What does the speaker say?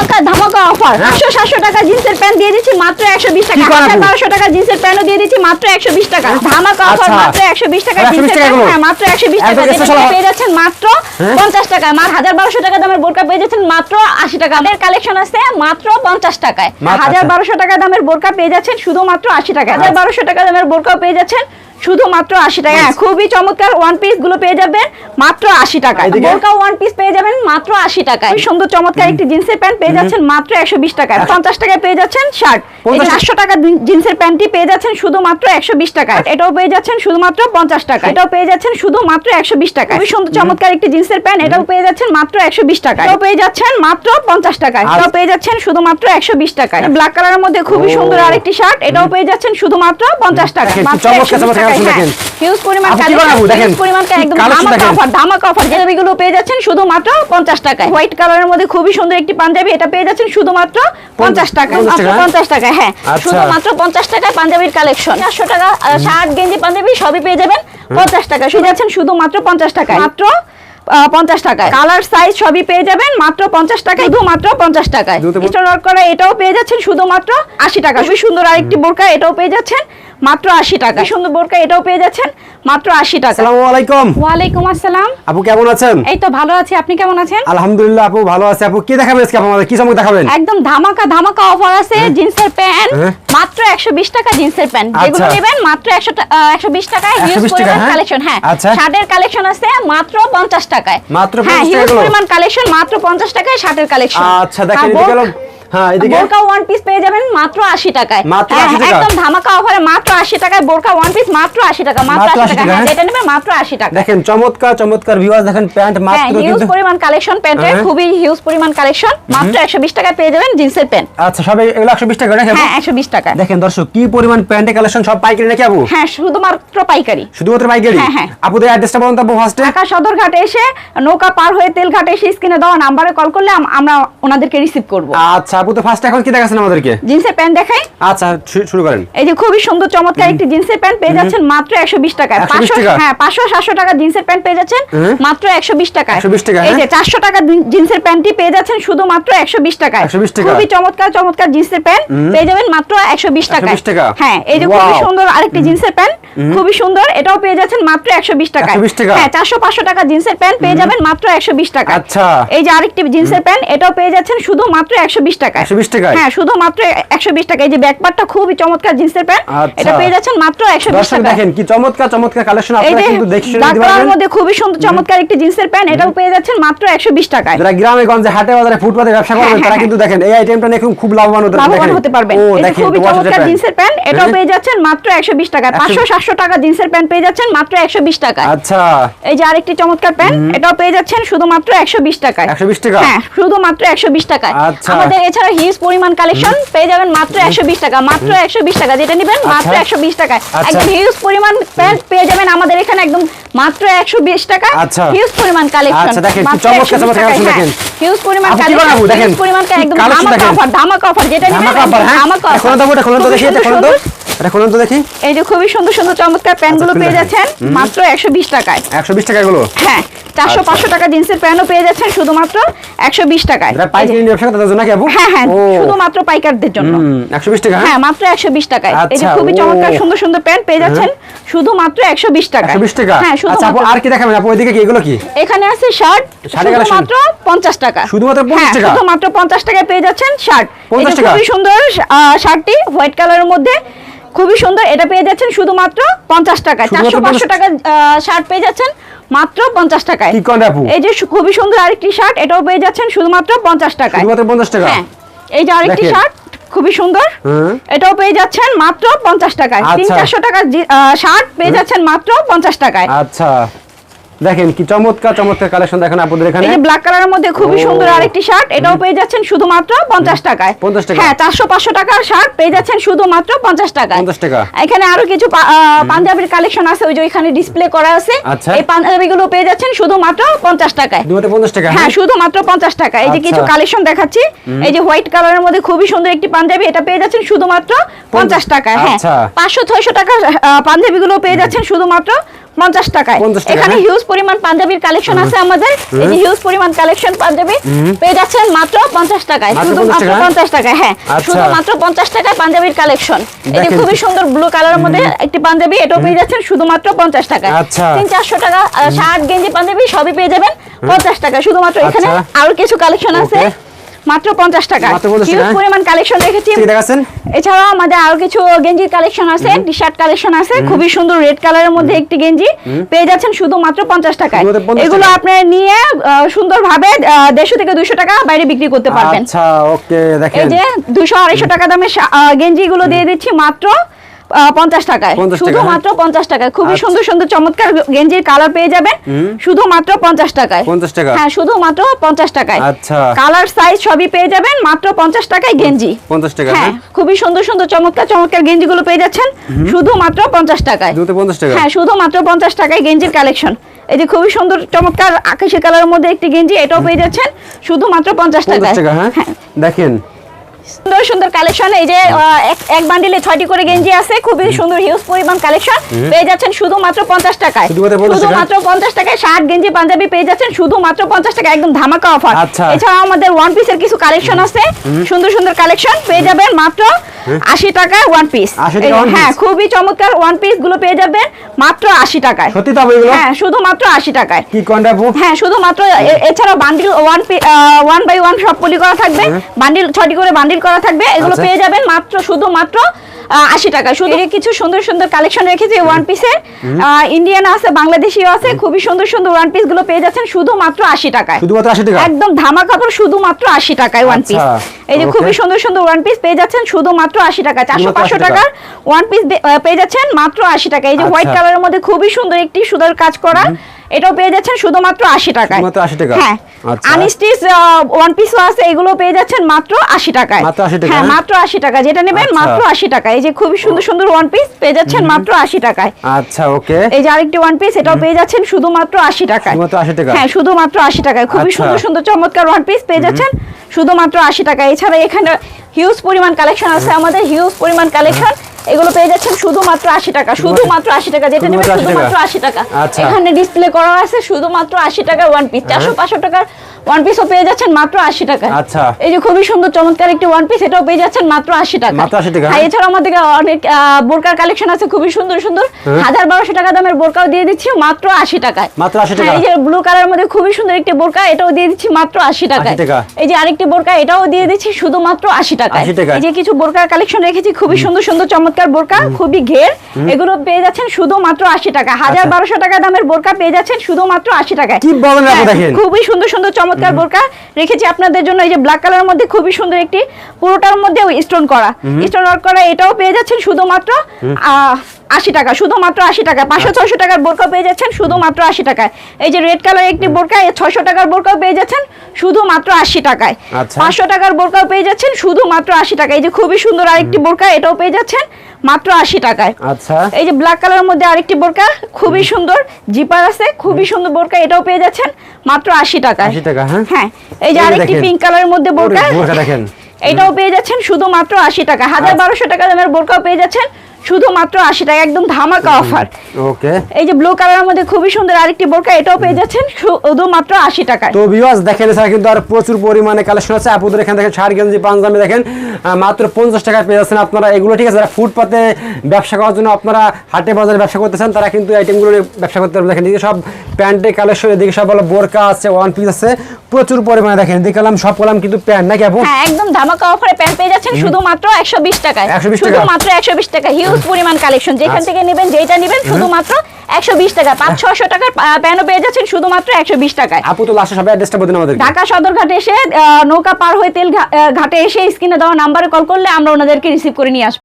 ধামাকা ধামাকা অফার হ্যাঁ। পাঁচশো সাতশো টাকা জিন্সের প্যান্ট দিয়ে দিচ্ছি মাত্র একশো বিশ টাকা। হাজার বারোশো টাকা জিন্সের প্যান্টও দিয়ে দিচ্ছি মাত্র একশো বিশ টাকা। ধামাকা অফার আচ্ছা। মাত্র একশো বিশ টাকা জিন্সের প্যান্ট। হ্যাঁ মাত্র একশো বিশ টাকা। পেয়ে যাচ্ছেন মাত্র হ্যাঁ? পঞ্চাশ টাকা। মার হাজার বারোশো টাকা দামের বোরকা পেয়ে যাচ্ছেন মাত্র আশি টাকা। আমাদের কালেকশন আছে মাত্র পঞ্চাশ টাকায়। হাজার আচ্ছা। বারোশো টাকা দামের বোরকা পেয়ে যাচ্ছেন শুধুমাত্র আশি টাকা হাজার বারোশো টাকা দামের বোরকাও পেয়ে যাচ্ছেন শুধুমাত্র আশি টাকা। হ্যাঁ, খুবই চমৎকার ওয়ান পিসগুলো পেয়ে যাবেন মাত্র আশি টাকা বোরকা ওয়ান পিস পেয়ে যাবেন মাত্র আশি টাকায়। সুন্দর চমৎকার একটি জিন্সের প্যান্ট পেয়ে যাচ্ছেন মাত্র একশো বিশ টাকায়। পঞ্চাশ টাকায় পেয়ে যাচ্ছেন শার্ট। চারশো টাকা। জিন্সের প্যান্টটি পেয়ে যাচ্ছেন শুধুমাত্র একশো বিশ টাকায়। এটাও পেয়ে যাচ্ছেন শুধুমাত্র পঞ্চাশ টাকা এটাও পেয়ে যাচ্ছেন শুধুমাত্র একশো বিশ টাকা খুবই সুন্দর চমৎকার একটি জিন্সের প্যান্ট। এটাও পেয়ে যাচ্ছেন মাত্র একশো বিশ টাকা এটাও পেয়ে যাচ্ছেন মাত্র পঞ্চাশ টাকায়। আর- এটাও পেয়ে যাচ্ছেন শুধুমাত্র একশো বিশ টাকায়। ব্ল্যাক কালারের মধ্যে খুবই সুন্দর আরেকটি শার্ট। এটাও পেয়ে যাচ্ছেন শুধুমাত্র পঞ্চাশ টাকা মাত্র চমৎকার 120 চমৎকার কালেকশন হ্যাঁ। দেখেন। হিউজ পরিমাণ কালেকশন দেখেন। পরিমাণ একদম ধামাকা অফার ধামাকা অফার পেয়ে যাচ্ছেন শুধুমাত্র পঞ্চাশ টাকায়। হোয়াইট কালারের মধ্যে খুবই সুন্দর একটি পাঞ্জাবি এটা পেয়ে যাচ্ছেন শুধুমাত্র পঞ্চাশ টাকা 50 টাকা? হ্যাঁ। আচ্ছা। শুধুমাত্র পঞ্চাশ টাকায় পাঞ্জাবির কালেকশন টাকা শার্ট গেঞ্জি পাঞ্জাবি সবই পেয়ে যাবেন পঞ্চাশ টাকা শুধু যাচ্ছেন শুধুমাত্র পঞ্চাশ টাকায়। মাত্র পঞ্চাশ টাকায়। কালার সাইজ সবই পেয়ে যাবেন মাত্র পঞ্চাশ টাকায় শুধুমাত্র পঞ্চাশ টাকায়। স্টোন ওয়ার্ক করা এটাও পেয়ে যাচ্ছেন শুধুমাত্র আশি টাকা। খুবই সুন্দর আরেকটি বোরকা এটাও পেয়ে যাচ্ছেন মাত্র আশি টাকা। সুন্দর বোরকা এটাও পেয়ে যাচ্ছেন? মাত্র আশি টাকা। আসসালামু আলাইকুম। ওয়ালাইকুম আসসালাম। আপু কেমন আছেন? এই তো ভালো আছি আপনি কেমন আছেন? আলহামদুলিল্লাহ আপু ভালো আছে। আপু কি দেখাবেন আজকে আমাদের কি চমক দেখাবেন? একদম ধামাকা ধামাকা অফার আছে জিন্সের প্যান্ট। হ্যাঁ। মাত্র একশো বিশ টাকা জিন্সের প্যান্ট। যেগুলো আচ্ছা। নেবেন মাত্র একশো একশো বিশ টাকায় হিউজ টাকা, পরিমাণ হ্যাঁ? কালেকশন হ্যাঁ। আচ্ছা। শার্টের কালেকশন আছে মাত্র পঞ্চাশ টাকায়। মাত্র হ্যাঁ 50 টাকা? পরিমাণ কালেকশন মাত্র পঞ্চাশ টাকায় শার্টের কালেকশন আচ্ছা দেখেন হ্যাঁ এদিকে। বোরকা ওয়ান পিস পেয়ে যাবেন মাত্র আশি টাকায়। মাত্র হ্যাঁ, 80 টাকা? একদম ধামাকা অফারে মাত্র আশি টাকায় বোরকা ওয়ান পিস মাত্র আশি টাকা মাত্র মাত্র 80 টাকা। টাকা, হ্যাঁ? যেটা নেবে মাত্র আশি টাকা। দেখেন চমৎকার চমৎকার ভিউয়ার্স দেখেন প্যান্ট মাত্র হিউজ পরিমাণ কালেকশন প্যান্টের। খুবই হিউজ পরিমাণ কালেকশন মাত্র একশো বিশ টাকায় পেয়ে যাবেন জিন্সের প্যান্ট। আচ্ছা সবাই এগুলো টাকা হ্যাঁ একশো বিশ টাকা দেখেন দর্শক কি পরিমাণ প্যান্টের কালেকশন সব পাইকারি নাকি আপু হ্যাঁ শুধুমাত্র পাইকারি। শুধুমাত্র পাইকারি? হ্যাঁ, হ্যাঁ। আপুদের অ্যাড্রেসটা বলুন তো আপু ফার্স্টে ঢাকা সদর ঘাটে এসে নৌকা পার হয়ে তেল ঘাটে এসে স্ক্রিনে দেওয়া নাম্বারে কল করলে আমরা ওনাদেরকে রিসিভ করব। আচ্ছা আপু তো ফার্স্ট এখন কি দেখাচ্ছেন আমাদেরকে জিন্সের প্যান্ট দেখাই আচ্ছা শুরু করেন এই যে খুবই সুন্দর চমৎকার একটি জিন্সের প্যান্ট পেয়ে যাচ্ছেন মাত্র একশো বিশ টাকায় 120 পাঁচশো টাকা? হ্যাঁ পাঁচশো সাতশো টাকা জিন্সের প্যান্ট পেয়ে যাচ্ছেন মাত্র একশো বিশ টাকায় 120 টাকা, এই যে হ্যাঁ? চারশো টাকা জিন্সের প্যান্টটি পেয়ে যাচ্ছেন শুধুমাত্র একশো বিশ টাকায় 120 টাকা? খুবই চমৎকার চমৎকার জিন্সের প্যান্ট পেয়ে যাবেন মাত্র একশো বিশ টাকায় 120 টাকা? হ্যাঁ এই যে খুবই সুন্দর আরেকটি জিন্সের প্যান্ট খুবই সুন্দর এটাও পেয়ে যাচ্ছেন মাত্র একশো বিশ টাকায় 120 টাকা? হ্যাঁ চারশো পাঁচশো টাকা জিন্সের প্যান্ট পেয়ে যাবেন মাত্র একশো বিশ টাকা আচ্ছা। এই যে আরেকটি জিন্সের প্যান্ট এটাও পেয়ে যাচ্ছেন শুধু মাত্র একশো বিশ টাকায় 120 টাকায়? হ্যাঁ শুধুমাত্র একশো বিশ টাকা এই যে ব্যাকপারটা খুবই চমৎকার জিন্সের প্যান্ট আচ্ছা। এটা পেয়ে যাচ্ছেন মাত্র একশো বিশ দর্শক টাকা দেখেন কি চমৎকার চমৎকার কালেকশন আপনারা কিন্তু দেখে শুনে black নিতে colour পারবেন মধ্যে খুবই সুন্দর চমৎকার একটি জিন্সের প্যান্ট এটাও পেয়ে যাচ্ছেন মাত্র একশো বিশ টাকায় যারা গ্রামে গঞ্জে হাটে বাজারে ফুটপাতে ব্যবসা করবেন হ্যাঁ, তারা হ্যাঁ, কিন্তু দেখেন এই আইটেমটা নিয়ে খুব- খুব লাভবান হতে লাভবান হতে পারবেন ও এই যে খুবই চমৎকার জিন্সের প্যান্ট এটাও হ্যাঁ? পেয়ে যাচ্ছেন মাত্র একশো বিশ টাকায় একশো- পাঁচশো সাতশো টাকা জিন্সের প্যান্ট পেয়ে যাচ্ছেন মাত্র একশো বিশ টাকায় আচ্ছা এই যে আরেকটি চমৎকার প্যান্ট এটাও পেয়ে যাচ্ছেন শুধুমাত্র একশো বিশ টাকায় 120 টাকা? হ্যাঁ শুধুমাত্র টাকায় আচ্ছা। আমাদের এছাড়া হিউজ পরিমাণ কালেকশন পেয়ে যাবেন মাত্র একশো বিশ টাকা মাত্র একশো বিশ টাকা। যেটা নেবেন মাত্র আচ্ছা। একশো বিশ টাকায়। আচ্ছা। একদম হিউজ পরিমাণ প্যান্ট পেয়ে যাবেন আমাদের এখানে একদম মাত্র একশো বিশ টাকা। হিউজ পরিমাণ কালেকশন আচ্ছা, দেখেন, চমৎকার চমৎকার দেখেন। হিউজ পরিমাণ? কালেকশন হিউজ পরিমাণ একদম ধামাকা অফার ধামাকা অফার যেটা নেবেন ধামাকা অফার হ্যাঁ? ধামাকা এটা খোলেন তো আপু, এটা খোলেন তো খুবই দেখি এটা খোলেন তো এই যে খুবই সুন্দর সুন্দর চমৎকার প্যান্টগুলো আচ্ছা, পেয়ে যাচ্ছেন মাত্র একশো বিশ টাকায়। একশো বিশ টাকা এগুলো? হ্যাঁ। চারশো আচ্ছা। পাঁচশো টাকা জিন্সের প্যান্টও পেয়ে যাচ্ছেন শুধুমাত্র একশো বিশ টাকায়। যারা পাইকারি ব্যবসা তাদের জন্য কি আপু? হ্যাঁ হ্যাঁ শুধুমাত্র পাইকারদের জন্য। একশো বিশ টাকা? হ্যাঁ হ্যাঁ মাত্র একশো বিশ টাকায়। এই যে আচ্ছা, খুবই চমৎকার সুন্দর সুন্দর প্যান্ট পেয়ে যাচ্ছেন শুধুমাত্র একশো বিশ টাকা একশো বিশ টাকা? হ্যাঁ আচ্ছা আপু আর কি দেখাবেন আপু? ওইদিকে কি এগুলো কি? এখানে আছে শার্ট? শুধুমাত্র পঞ্চাশ টাকা। শুধুমাত্র 50 হ্যাঁ, টাকা? শুধুমাত্র পঞ্চাশ টাকায় পেয়ে যাচ্ছেন শার্ট। 50 টাকা? খুবই সুন্দর শার্টটি হোয়াইট কালারের মধ্যে। খুবই সুন্দর। এটা পেয়ে যাচ্ছেন শুধুমাত্র পঞ্চাশ টাকা চারশো পাঁচশো টাকা শার্ট পেয়ে যাচ্ছেন মাত্র পঞ্চাশ টাকায়। এই যে খুবই সুন্দর আরেকটি শার্ট এটাও পেয়ে যাচ্ছেন শুধুমাত্র পঞ্চাশ টাকায়। পঞ্চাশ টাকা? হ্যাঁ। এই যে আরেকটি শার্ট খুবই সুন্দর। এটাও পেয়ে যাচ্ছেন মাত্র পঞ্চাশ টাকায়। তিন আচ্ছা। চারশো টাকার শার্ট পেয়ে যাচ্ছেন মাত্র পঞ্চাশ টাকায়। আচ্ছা। দেখেন কি চমৎকার চমৎকার কালেকশন দেখেন আপনাদের এখানে। এই যে ব্ল্যাক কালারের মধ্যে খুবই সুন্দর আরেকটি শার্ট এটাও পেয়ে যাচ্ছেন শুধুমাত্র পঞ্চাশ টাকায়। 50 টাকা। হ্যাঁ চারশো পাঁচশো টাকার শার্ট পেয়ে যাচ্ছেন শুধুমাত্র পঞ্চাশ টাকায়। 50 টাকা। এখানে আরও কিছু পাঞ্জাবির কালেকশন আছে ওই যে ওইখানে ডিসপ্লে করা আছে। আচ্ছা। এই পাঞ্জাবিগুলো পেয়ে যাচ্ছেন শুধুমাত্র পঞ্চাশ টাকায়। শুধুমাত্র পঞ্চাশ টাকা হ্যাঁ? শুধুমাত্র পঞ্চাশ টাকা এই যে আচ্ছা। কিছু কালেকশন দেখাচ্ছি এই যে হোয়াইট কালারের মধ্যে খুবই সুন্দর একটি পাঞ্জাবি এটা পেয়ে যাচ্ছেন শুধুমাত্র পঞ্চাশ টাকায় হ্যাঁ। আচ্ছা। পাঁচশো ছয়শো টাকার পাঞ্জাবি গুলো পেয়ে যাচ্ছেন শুধুমাত্র পঞ্চাশ টাকায়। এখানে হ্যাঁ? হিউজ পরিমাণ পাঞ্জাবির কালেকশন আছে আমাদের। এই যে হিউজ পরিমাণ কালেকশন পাঞ্জাবি পেয়ে যাচ্ছেন মাত্র পঞ্চাশ টাকায়। মাত্র শুধু 50 মাত্র টাকা? পঞ্চাশ টাকায় হ্যাঁ। আচ্ছা। শুধু মাত্র পঞ্চাশ টাকায় পাঞ্জাবির কালেকশন দেখেন। খুবই সুন্দর ব্লু কালারের মধ্যে একটি পাঞ্জাবি এটাও পেয়ে যাচ্ছেন শুধুমাত্র পঞ্চাশ টাকায়। আচ্ছা। তিন চারশো টাকা শার্ট গেঞ্জি পাঞ্জাবি সবই পেয়ে যাবেন পঞ্চাশ টাকা শুধুমাত্র এখানে আচ্ছা। আরও কিছু কালেকশন আছে. মাত্র পঞ্চাশ টাকা। হিউজ পরিমাণ কালেকশন রেখেছি এছাড়াও আমাদের আরও কিছু গেঞ্জির কালেকশন আছে টি শার্ট কালেকশন আছে খুবই সুন্দর রেড কালারের মধ্যে একটি গেঞ্জি। পেয়ে যাচ্ছেন শুধুমাত্র পঞ্চাশ টাকায়। এগুলো? আপনি নিয়ে সুন্দর ভাবে দেড়শো থেকে দুইশো টাকা বাইরে বিক্রি করতে পারবেন। আচ্ছা ওকে এই যে দুশো আড়াইশো টাকা দামের শা- আহ, গেঞ্জিগুলো দিয়ে দিচ্ছি মাত্র পঞ্চাশ টাকায়। 50 টাকা, শুধুমাত্র পঞ্চাশ টাকায়। খুবই আচ্ছা। সুন্দর সুন্দর চমৎকার গেঞ্জির কালার পেয়ে যাবেন। শুধুমাত্র পঞ্চাশ টাকায়। 50 টাকা? হ্যাঁ শুধুমাত্র পঞ্চাশ টাকায়। আচ্ছা। কালার সাইজ সবই পেয়ে যাবেন মাত্র পঞ্চাশ টাকায় গেঞ্জি। পঞ্চাশ টাকা হ্যাঁ। হ্যাঁ খুবই সুন্দর সুন্দর চমৎকার চমৎকার গেঞ্জিগুলো পেয়ে যাচ্ছেন। শুধুমাত্র পঞ্চাশ টাকায়। দুটো পঞ্চাশ টাকা। হ্যাঁ শুধুমাত্র পঞ্চাশ টাকায় গেঞ্জির কালেকশন। এই যে খুবই সুন্দর চমৎকার আকাশি কালারের মধ্যে একটি গেঞ্জি এটাও পেয়ে যাচ্ছেন। শুধুমাত্র পঞ্চাশ পঞ্চাশ টাকায়। টাকা হ্যাঁ। দেখেন সুন্দর সুন্দর কালেকশন এই যে এক- বান্ডিলে ছয়টি করে গেঞ্জি আছে খুবই সুন্দর হিউজ পরিমাণ কালেকশন পেয়ে যাচ্ছেন শুধুমাত্র পঞ্চাশ টাকায়। শুধুমাত্র 50 পঞ্চাশ টাকায়? শার্ট গেঞ্জি পাঞ্জাবি পেয়ে যাচ্ছেন শুধুমাত্র পঞ্চাশ টাকা একদম ধামাকা অফার আচ্ছা। এছাড়াও আমাদের ওয়ান পিসের কিছু কালেকশন আছে। সুন্দর সুন্দর কালেকশন পেয়ে যাবেন মাত্র আশি টাকা ওয়ান পিস 80 হ্যাঁ খুবই চমৎকার ওয়ান পিসগুলো পেয়ে যাবেন মাত্র আশি টাকায়। সত্যি তো এগুলো? হ্যাঁ শুধুমাত্র আশি টাকায়। কি আপু? হ্যাঁ শুধুমাত্র এছাড়া bundle one one by one সব পলি করা থাকবে। বান্ডিল ছয়টি করে বান্ডিল করা থাকবে। এগুলো আচ্ছা। পেয়ে যাবেন মাত্র শুধুমাত্র আশি টাকা। শুধু কিছু সুন্দর সুন্দর কালেকশন রেখেছি ওয়ান পিসের ইন্ডিয়ান আছে বাংলাদেশিও আছে খুবই সুন্দর সুন্দর ওয়ান পিসগুলো পেয়ে যাচ্ছেন শুধুমাত্র আশি টাকায়। শুধুমাত্র আশি টাকা? একদম ধামা কাপড় শুধুমাত্র আশি টাকায় ওয়ান পিস আচ্ছা, এই যে খুবই সুন্দর সুন্দর ওয়ান পিস পেয়ে যাচ্ছেন শুধুমাত্র আশি টাকা চারশো পাঁচশো টাকা। টাকার ওয়ান পিস পেয়ে যাচ্ছেন মাত্র আশি টাকা। এই যে আচ্ছা। হোয়াইট কালারের মধ্যে খুবই সুন্দর একটি সুন্দর কাজ করা। এটাও পেয়ে যাচ্ছেন শুধুমাত্র আশি টাকায়। শুধুমাত্র 80 টাকা? হ্যাঁ। আনস্টিচ ওয়ান পিসও আছে এগুলো পেয়ে যাচ্ছেন মাত্র আশি টাকায়। মাত্র 80 টাকা, হ্যাঁ? মাত্র আশি টাকা। যেটা নেবেন আচ্ছা। মাত্র আশি টাকা এই যে খুবই সুন্দর সুন্দর ওয়ান পিস পেয়ে যাচ্ছেন মাত্র আশি টাকায়। আচ্ছা ওকে। এই যে আরেকটি ওয়ান পিস এটাও পেয়ে যাচ্ছেন শুধুমাত্র আশি টাকায়। শুধুমাত্র 80 টাকা? হ্যাঁ শুধুমাত্র আশি টাকায়। খুবই আচ্ছা। সুন্দর সুন্দর চমৎকার ওয়ান পিস পেয়ে যাচ্ছেন শুধুমাত্র আশি টাকা এছাড়া এখানে হিউজ পরিমাণ কালেকশন আছে আমাদের হিউজ পরিমাণ কালেকশন এগুলো পেয়ে যাচ্ছেন শুধুমাত্র আশি টাকা শুধুমাত্র আশি টাকা যেটা নেবেন শুধুমাত্র 80 টাকা? আশি টাকা আচ্ছা। এখানে ডিসপ্লে করা আছে শুধুমাত্র আশি টাকা ওয়ান পিস চারশো পাঁচশো টাকার ওয়ান পিসও পেয়ে যাচ্ছেন মাত্র আশি টাকা। আচ্ছা। এই যে খুবই সুন্দর চমৎকার একটি ওয়ান পিস এটাও পেয়ে যাচ্ছেন মাত্র আশি টাকা। মাত্র 80 টাকা? হ্যাঁ, এছাড়া আমাদের অনেক বোরকার কালেকশন আছে খুবই সুন্দর সুন্দর। হাজার বারোশো টাকা দামের বোরকাও দিয়ে দিচ্ছি মাত্র আশি টাকায়। মাত্র 80 টাকা? হ্যাঁ, এই যে ব্লু কালার মধ্যে খুবই সুন্দর একটি বোরকা এটাও দিয়ে দিচ্ছি মাত্র আশি টাকায়। 80 টাকা। এই যে আরেকটি বোরকা এটাও দিয়ে দিচ্ছি শুধুমাত্র আশি টাকায়। 80 টাকায়। এই যে কিছু বোরকার কালেকশন রেখেছি খুবই সুন্দর সুন্দর চমৎকার বোরকা খুবই ঘের। এগুলো পেয়ে যাচ্ছেন শুধুমাত্র আশি টাকা। হাজার আচ্ছা। বারোশো টাকা দামের বোরকা পেয়ে যাচ্ছেন শুধুমাত্র আশি টাকায়। কি বলেন আপু হ্যাঁ, দেখেন। খুবই সুন্দর সুন্দর চমৎকার বোরকা রেখেছি আপনাদের জন্য। এই যে ব্ল্যাক কালারের মধ্যে খুবই সুন্দর একটি পুরোটার মধ্যে স্টোন করা। স্টোন ওয়ার্ক করা এটাও পেয়ে যাচ্ছেন শুধুমাত্র আহ, আশি টাকা শুধুমাত্র আশি টাকা পাঁচশো আচ্ছা। ছয়শো টাকার বোরকা পেয়ে যাচ্ছেন শুধুমাত্র আশি টাকায়। এই যে রেড কালার একটি বোরকা ছয়শো টাকার বোরকাও পেয়ে যাচ্ছেন শুধুমাত্র আশি টাকায়। আচ্ছা। পাঁচশো টাকার বোরকাও পেয়ে যাচ্ছেন শুধুমাত্র আশি টাকা এই যে খুবই সুন্দর আরেকটি বোরকা এটাও পেয়ে যাচ্ছেন মাত্র আশি টাকায়। আচ্ছা। এই যে ব্ল্যাক কালারের মধ্যে আরেকটি বোরকা খুবই সুন্দর জিপার আছে খুবই সুন্দর বোরকা এটাও পেয়ে যাচ্ছেন মাত্র আশি টাকায়। 80 টাকা, হ্যাঁ? হ্যাঁ এই যে আরেকটি পিঙ্ক কালারের মধ্যে বোরকা বোরকা দেখেন। এটাও পেয়ে যাচ্ছেন শুধুমাত্র আশি টাকা। হাজার আচ্ছা। বারোশো টাকা দামের বোরকাও পেয়ে যাচ্ছেন শুধুমাত্র আশি টাকা একদম ধামাকা অফার ওকে এই যে ব্লু কালারের মধ্যে খুবই সুন্দর আরেকটি বোরকা এটাও পেয়ে যাচ্ছেন শুধুমাত্র আশি টাকায়। তো ভিউয়ার্স দেখেন এছাড়া কিন্তু আর প্রচুর পরিমাণে কালেকশন আছে। আপুদের এখানে দেখেন শাড়ি গেঞ্জি পাঞ্জাবি দেখেন মাত্র পঞ্চাশ টাকায় পেয়ে যাচ্ছেন আপনারা। এগুলো ঠিক আছে যারা ফুটপাতে ব্যবসা করার জন্য আপনারা হাটে বাজারে ব্যবসা করতেছেন তারা কিন্তু আইটেমগুলো ব্যবসা করতে পারবেন। দেখেন এদিকে সব প্যান্টের কালেকশন এদিকে সব হলো বোরকা আছে ওয়ান পিস আছে। প্রচুর পরিমাণে দেখেন এদিকে কলাম সব কলাম কিন্তু প্যান্ট নাকি আপু? হ্যাঁ একদম ধামাকা অফারে প্যান্ট পেয়ে যাচ্ছেন শুধুমাত্র একশো বিশ টাকায়। 120 টাকা? শুধুমাত্র একশো বিশ টাকা হিউজ পরিমাণ কালেকশন যেখান আচ্ছা। থেকে নেবেন যেটা নেবেন শুধুমাত্র একশো বিশ টাকা পাঁচ ছশো টাকার প্যান্টও পেয়ে যাচ্ছেন শুধুমাত্র একশো বিশ টাকায়। আপু তো লাস্টে সবাই অ্যাড্রেসটা বলুন আমাদের ঢাকা সদরঘাটে এসে নৌকা পার হয়ে তেল ঘাটে এসে স্ক্রিনে দেওয়া নাম্বারে কল করলে আমরা ওনাদেরকে রিসিভ করে নিয়ে আসব।